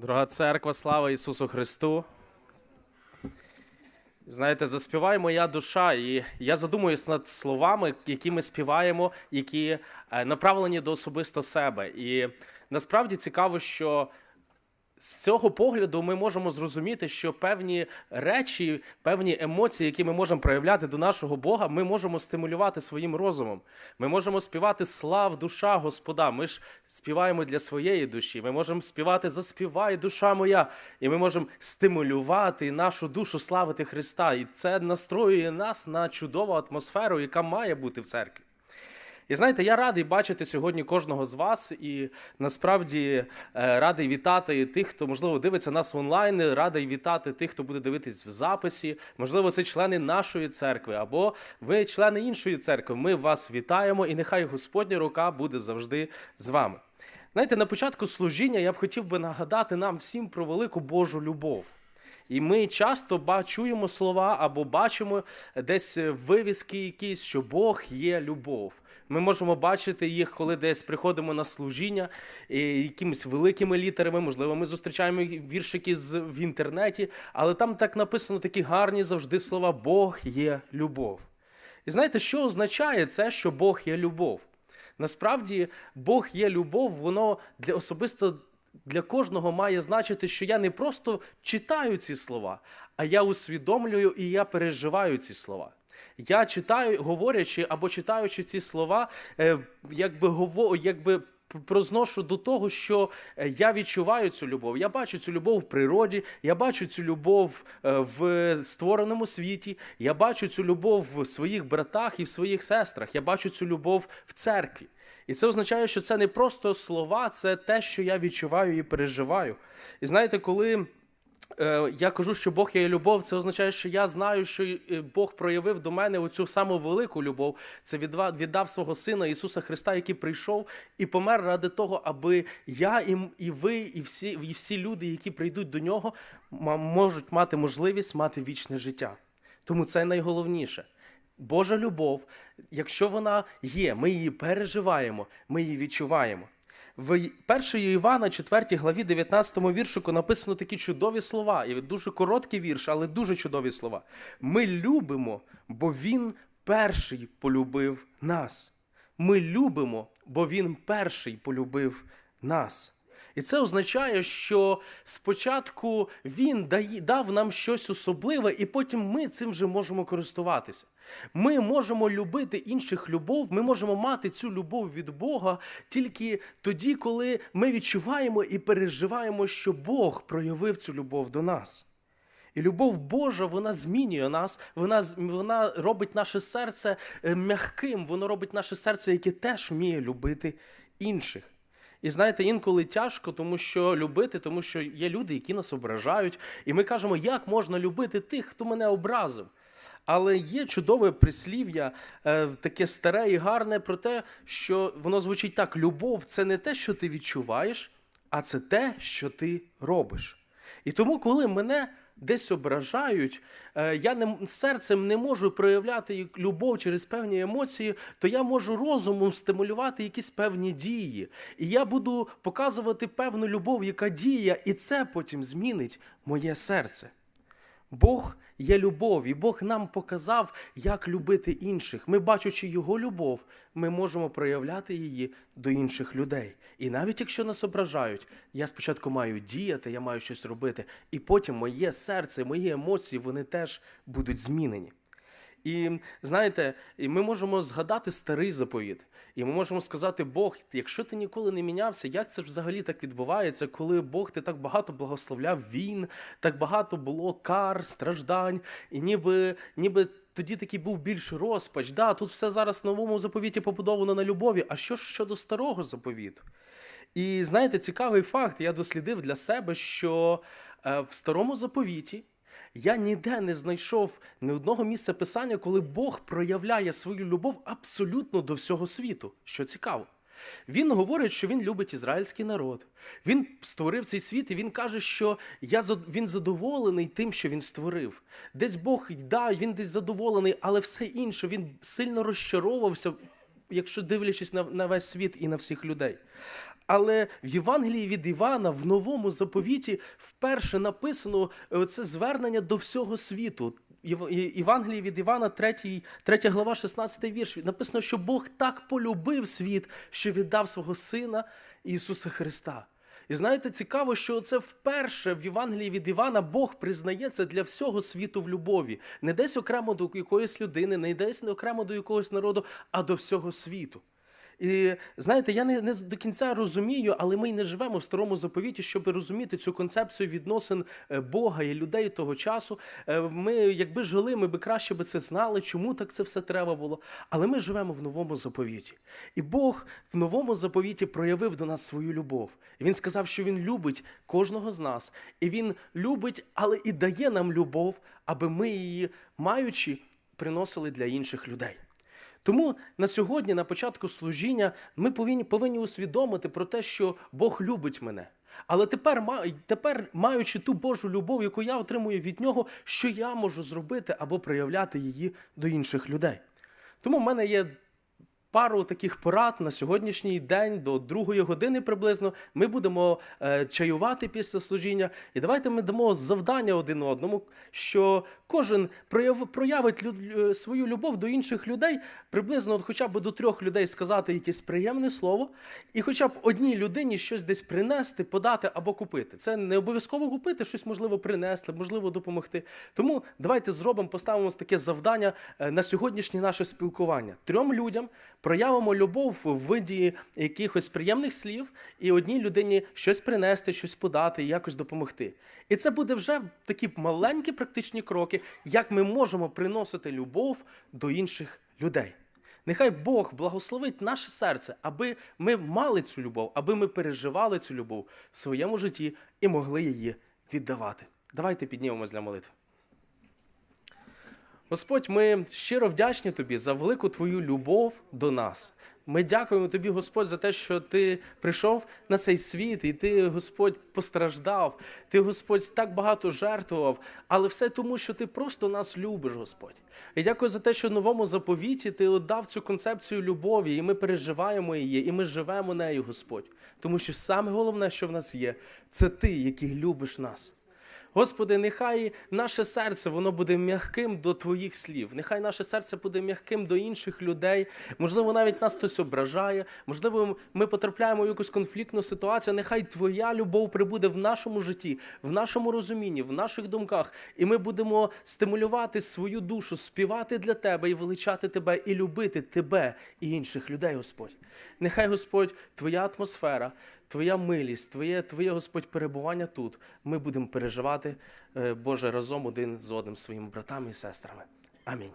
Дорога церква, слава Ісусу Христу. Знаєте, заспіває моя душа, і я задумуюсь над словами, які ми співаємо, які е, направлені до особисто себе. І насправді цікаво, що з цього погляду ми можемо зрозуміти, що певні речі, певні емоції, які ми можемо проявляти до нашого Бога, ми можемо стимулювати своїм розумом. Ми можемо співати слав, душа Господа. Ми ж співаємо для своєї душі. Ми можемо співати Заспівай, душа моя. І ми можемо стимулювати нашу душу славити Христа. І це настроює нас на чудову атмосферу, яка має бути в церкві. І знаєте, я радий бачити сьогодні кожного з вас, і насправді е, радий вітати тих, хто можливо дивиться нас онлайн, радий вітати тих, хто буде дивитись в записі. Можливо, це члени нашої церкви, або ви члени іншої церкви. Ми вас вітаємо, і нехай Господня рука буде завжди з вами. Знаєте, на початку служіння я б хотів би нагадати нам всім про велику Божу любов. І ми часто ба- чуємо слова або бачимо десь вивіски якісь, що Бог є любов. Ми можемо бачити їх, коли десь приходимо на служіння якимись великими літерами. Можливо, ми зустрічаємо віршики в інтернеті, але там так написано такі гарні завжди слова Бог є любов. І знаєте, що означає це, що Бог є любов? Насправді, Бог є любов, воно для особисто для кожного має значити, що я не просто читаю ці слова, а я усвідомлюю і я переживаю ці слова. Я читаю, говорячи або читаючи ці слова, е, якби гово, якби прозношу до того, що е, я відчуваю цю любов. Я бачу цю любов в природі, я бачу цю любов е, в створеному світі, я бачу цю любов в своїх братах і в своїх сестрах. Я бачу цю любов в церкві. І це означає, що це не просто слова, це те, що я відчуваю і переживаю. І знаєте, коли е, я кажу, що Бог є любов, це означає, що я знаю, що е, Бог проявив до мене оцю саму велику любов. Це віддав свого Сина Ісуса Христа, який прийшов і помер ради того, аби я і ви, і всі, і всі люди, які прийдуть до нього, можуть мати можливість мати вічне життя. Тому це найголовніше. Божа любов, якщо вона є, ми її переживаємо, ми її відчуваємо. В 1 Івана, 4 главі, 19 віршику написано такі чудові слова. І дуже короткий вірш, але дуже чудові слова. Ми любимо, бо Він перший полюбив нас. Ми любимо, бо Він перший полюбив нас. І це означає, що спочатку він дав нам щось особливе, і потім ми цим вже можемо користуватися. Ми можемо любити інших любов, ми можемо мати цю любов від Бога тільки тоді, коли ми відчуваємо і переживаємо, що Бог проявив цю любов до нас. І любов Божа, вона змінює нас, вона, вона робить наше серце е, м'яким, воно робить наше серце, яке теж вміє любити інших. І знаєте, інколи тяжко, тому що любити, тому що є люди, які нас ображають, і ми кажемо, як можна любити тих, хто мене образив. Але є чудове прислів'я, е, таке старе і гарне про те, що воно звучить так: любов це не те, що ти відчуваєш, а це те, що ти робиш. І тому, коли мене десь ображають, е, я не, серцем не можу проявляти любов через певні емоції, то я можу розумом стимулювати якісь певні дії. І я буду показувати певну любов, яка діє, і це потім змінить моє серце. Бог є любов, і Бог нам показав, як любити інших. Ми, бачачи Його любов, ми можемо проявляти її до інших людей. І навіть якщо нас ображають, я спочатку маю діяти, я маю щось робити, і потім моє серце, мої емоції, вони теж будуть змінені. І знаєте, ми можемо згадати старий заповіт, і ми можемо сказати, Бог, якщо ти ніколи не мінявся, як це взагалі так відбувається, коли Бог ти так багато благословляв війн, так багато було кар, страждань, і ніби, ніби тоді такий був більш розпач. Да, тут все зараз в новому заповіті побудовано на любові. А що ж щодо старого заповіту? І знаєте, цікавий факт, я дослідив для себе, що е, в старому заповіті я ніде не знайшов ні одного місця писання, коли Бог проявляє свою любов абсолютно до всього світу. Що цікаво. Він говорить, що він любить ізраїльський народ. Він створив цей світ, і він каже, що я, він задоволений тим, що він створив. Десь Бог, да, він десь задоволений, але все інше, він сильно розчаровувався, якщо дивлячись на, на весь світ і на всіх людей. Але в Євангелії від Івана в новому заповіті вперше написано е, це звернення до всього світу. Євангелії від Івана, 3, 3 глава, 16 вірш. Написано, що Бог так полюбив світ, що віддав свого Сина Ісуса Христа. І знаєте, цікаво, що це вперше в Євангелії від Івана Бог признається для всього світу в любові. Не десь окремо до якоїсь людини, не десь окремо до якогось народу, а до всього світу. І знаєте, я не, не до кінця розумію, але ми й не живемо в старому заповіті, щоб розуміти цю концепцію відносин е, Бога і людей того часу. Е, Ми, якби жили, ми би краще би це знали, чому так це все треба було. Але ми живемо в новому заповіті. І Бог в новому заповіті проявив до нас свою любов. І Він сказав, що Він любить кожного з нас. І Він любить, але і дає нам любов, аби ми її, маючи, приносили для інших людей. Тому на сьогодні, на початку служіння, ми повинні, повинні усвідомити про те, що Бог любить мене. Але тепер, тепер, маючи ту Божу любов, яку я отримую від нього, що я можу зробити або проявляти її до інших людей. Тому в мене є пару таких порад на сьогоднішній день до другої години приблизно. Ми будемо е, чаювати після служіння. І давайте ми дамо завдання один одному, що кожен прояв, проявить е, свою любов до інших людей, приблизно от хоча б до трьох людей сказати якесь приємне слово, і хоча б одній людині щось десь принести, подати або купити. Це не обов'язково купити, щось можливо принести, можливо допомогти. Тому давайте зробимо, поставимо таке завдання е, на сьогоднішнє наше спілкування. Трьом людям проявимо любов в виді якихось приємних слів, і одній людині щось принести, щось подати, якось допомогти. І це буде вже такі маленькі практичні кроки, як ми можемо приносити любов до інших людей. Нехай Бог благословить наше серце, аби ми мали цю любов, аби ми переживали цю любов в своєму житті і могли її віддавати. Давайте піднімемось для молитви. Господь, ми щиро вдячні Тобі за велику Твою любов до нас. Ми дякуємо Тобі, Господь, за те, що Ти прийшов на цей світ, і Ти, Господь, постраждав. Ти, Господь, так багато жертвував, але все тому, що Ти просто нас любиш, Господь. І дякую за те, що в новому заповіті Ти отдав цю концепцію любові, і ми переживаємо її, і ми живемо нею, Господь. Тому що саме головне, що в нас є, це Ти, який любиш нас. Господи, нехай наше серце воно буде м'яким до Твоїх слів. Нехай наше серце буде м'яким до інших людей. Можливо, навіть нас хтось ображає. Можливо, ми потрапляємо в якусь конфліктну ситуацію. Нехай Твоя любов прибуде в нашому житті, в нашому розумінні, в наших думках. І ми будемо стимулювати свою душу, співати для Тебе і величати Тебе, і любити Тебе і інших людей, Господь. Нехай, Господь, Твоя атмосфера. Твоя милість, Твоє, Твоє Господь перебування тут. Ми будемо переживати, е, Боже, разом один з одним своїми братами і сестрами. Амінь.